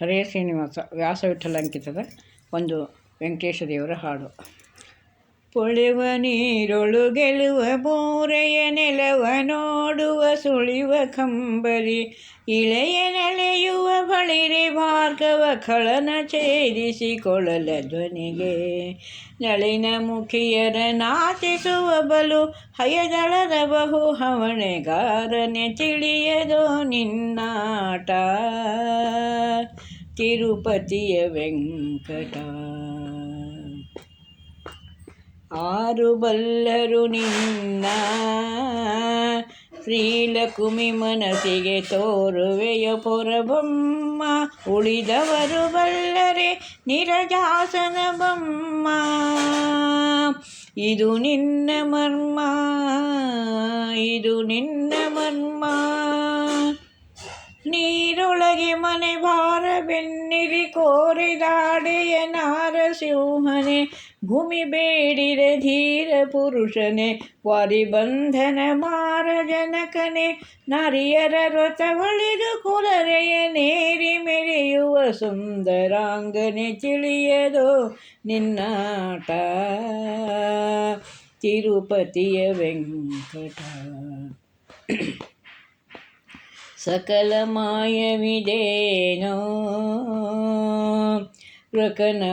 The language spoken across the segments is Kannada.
ಹರೇ ಶ್ರೀನಿವಾಸ ವ್ಯಾಸವಿಠಲ ಅಂಕಿತದ ಒಂದು ವೆಂಕಟೇಶ ದೇವರ ಹಾಡು. ಪೊಳೆವ ನೀರೊಳು ಗೆಲುವ ಬೋರೆಯ ನೆಲವ ನೋಡುವ ಸುಳಿವ ಕಂಬರಿ, ಇಳೆಯ ನೆಲೆಯುವ ಬಳಿರೆ ಭಾರ್ಗವ ಖಳನ ಛೇದಿಸಿಕೊಳ್ಳಲ ಧ್ವನಿಗೆ. ನಳಿನ ಮುಖಿಯರ ನಾಚಿಸುವ ಬಲು ಹಯದಳದ ಬಹು ಹವಣೆಗಾರನೆ ತಿಳಿಯದೋ ನಿನ್ನಾಟ. ತಿರುಪತಿಯ ವೆಂಕಟ ಆರು ಬಲ್ಲರು ನಿನ್ನ ಶ್ರೀಲಕುಮಿ ಮನಸ್ಸಿಗೆ ತೋರುವೆಯ ಪೊರಬೊಮ್ಮ ಉಳಿದವರು ಬಲ್ಲರೆ ನಿರಜಾಸನ ಬೊಮ್ಮ ಇದು ನಿನ್ನ ಮರ್ಮ ಇದು ನಿನ್ನ ಮರ್ಮ ಮನೆ ಭಾರ ಬೆನ್ನಿರಿ ನಾರ ಸಿಂಹನೆ. ಭೂಮಿ ಬೇಡಿರೆ ಧೀರ ಪುರುಷನೆ. ವಾರಿಬಂಧನ ಮಾರ ಜನಕನೆ. ನಾರಿಯರ ವ್ರತವಳಿದು ಕುಲರೆಯ ನೇರಿ ಮೆರೆಯುವ ಸುಂದರಾಂಗನೆ ತಿಳಿಯದೋ ನಿನ್ನಾಟ. ತಿರುಪತಿಯ ವೆಂಕಟ. ಸಕಲ ಮಾಯವಿದೇನೋ.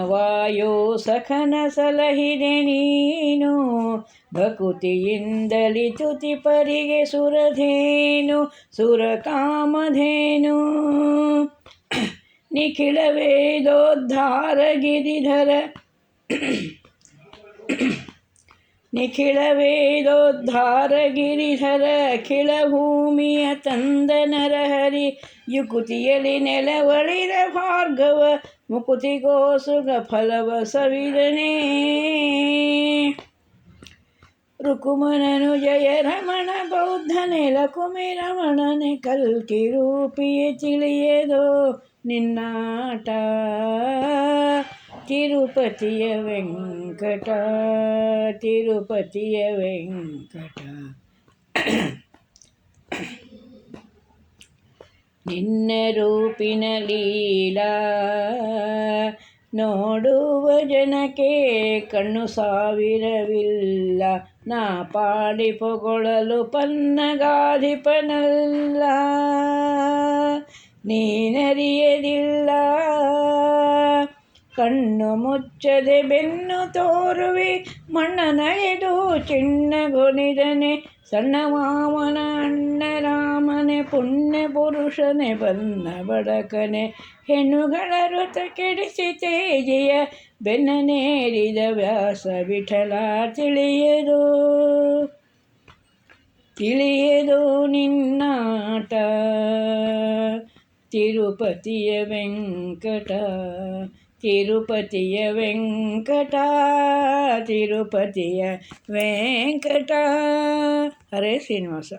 ವಾಯೋ ಸಖನ ಸಲಹಿದೆ ನೀನು. ಭಕುತಿಯಿಂದಲಿ ತುತಿ ಪರಿಗೆ ಸುರಧೇನು ಸುರಕಾಮಧೇನು. ನಿಖಿಲ ವೇದೋದ್ಧಾರ ಗಿರಿಧರ ನಿಖಿಳ ವೇದೋದ್ಧಾರ ಗಿರಿಹರ ಅಖಿಳ ಭೂಮಿಯ ತಂದ ನರಹರಿ ಯುಕುತಿಯಲ್ಲಿ ನೆಲವಳಿದ ಭಾರ್ಗವ ಮುಕುತಿಗೋಸುಗ ಫಲವ ಸವಿದನೇ ರುಕುಮನನು ಜಯ ರಮಣ ಬೌದ್ಧ ನೆಲಕುಮಿ ರಮಣನೆ ಕಲ್ಕಿ ರೂಪಿಯ ತಿಳಿಯದೋ ನಿನ್ನಾಟ ತಿರುಪತಿಯ ವೆಂಕಟ ತಿರುಪತಿಯ ವೆಂಕಟ. ನಿನ್ನ ರೂಪಿನ ಲೀಲಾ ನೋಡುವ ಜನಕ್ಕೆ ಕಣ್ಣು ಸಾವಿರವಿಲ್ಲ. ನಾ ಪಾಡಿ ಪೊಗೊಳಲು ಪನ್ನಗಾಧಿಪನಲ್ಲ. ನೀನರಿಯದಿಲ್ಲ ಕಣ್ಣು ಮುಚ್ಚದೆ ಬೆನ್ನು ತೋರುವೆ ಚಿನ್ನ ಚಿಣ್ಣಗೊನಿದನೆ ಸಣ್ಣ ವಾಮನ ಅಣ್ಣ ರಾಮನೆ, ಪುಣ್ಯ ಪುರುಷನೆ ಬನ್ನ ಬಡಕನೆ. ಹೆಣ್ಣುಗಳ ಋತ ಕೆಡಿಸಿ ಬೆನ್ನ ಬೆನ್ನನೇರಿದ ವ್ಯಾಸ ವಿಠಲ ತಿಳಿಯದು. ತಿಳಿಯದು ನಿನ್ನಾಟ, ತಿರುಪತಿಯ ವೆಂಕಟ. ತಿರುಪತಿಯ ವೆಂಕಟ ತಿರುಪತಿಯ ವೆಂಕಟ ಹರೇ ಶ್ರೀನಿವಾಸ